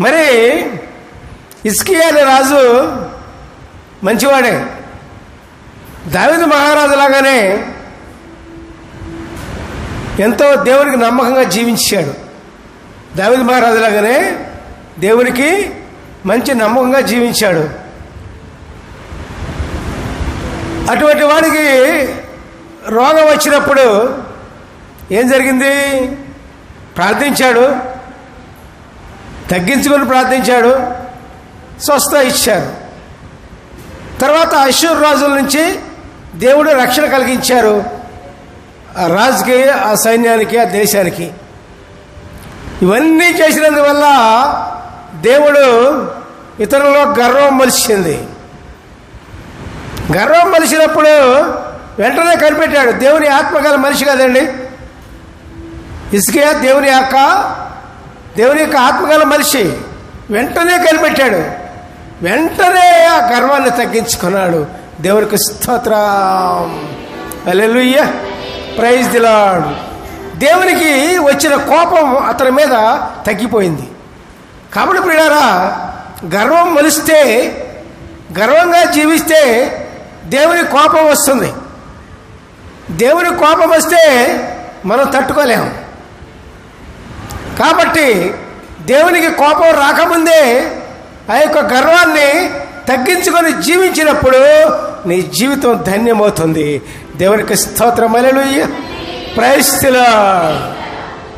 మరి ఇస్కియా అనే రాజు మంచివాడే. దావిద మహారాజు లాగానే ఎంతో దేవునికి నమ్మకంగా జీవించాడు. దావిద మహారాజు లాగానే దేవునికి మంచి నమ్మకంగా జీవించాడు. అటువంటి వాడికి రోగం వచ్చినప్పుడు ఏం జరిగింది? ప్రార్థించాడు. తగ్గించుకొని ప్రార్థించాడు స్వస్థ ఇచ్చారు. తర్వాత అశ్వర్ రాజుల నుంచి దేవుడు రక్షణ కలిగించారు ఆ రాజుకి ఆ సైన్యానికి ఆ దేశానికి. ఇవన్నీ చేసినందువల్ల దేవుడు ఇతరులలో గర్వం మలిచింది. గర్వం మలిచినప్పుడు వెంటనే కనిపెట్టాడు దేవుని ఆత్మగల మనిషి కదండి. ఇసుకే దేవుని యొక్క దేవుని యొక్క ఆత్మగల మనిషి వెంటనే కనిపెట్టాడు. వెంటనే ఆ గర్వాన్ని తగ్గించుకున్నాడు. దేవునికి స్తోత్రం. అలెలుయ్య ప్రైజ్ దిలాడు దేవునికి వచ్చిన కోపం అతని మీద తగ్గిపోయింది. కాబట్టి ప్రియారా గర్వం మలిస్తే గర్వంగా జీవిస్తే దేవుని కోపం వస్తుంది. దేవుని కోపం వస్తే మనం తట్టుకోలేము. కాబట్టి దేవునికి కోపం రాకముందే ఆ యొక్క గర్వాన్ని తగ్గించుకొని జీవించినప్పుడు నీ జీవితం ధన్యమవుతుంది. దేవునికి స్తోత్రం. అలెలుయ్య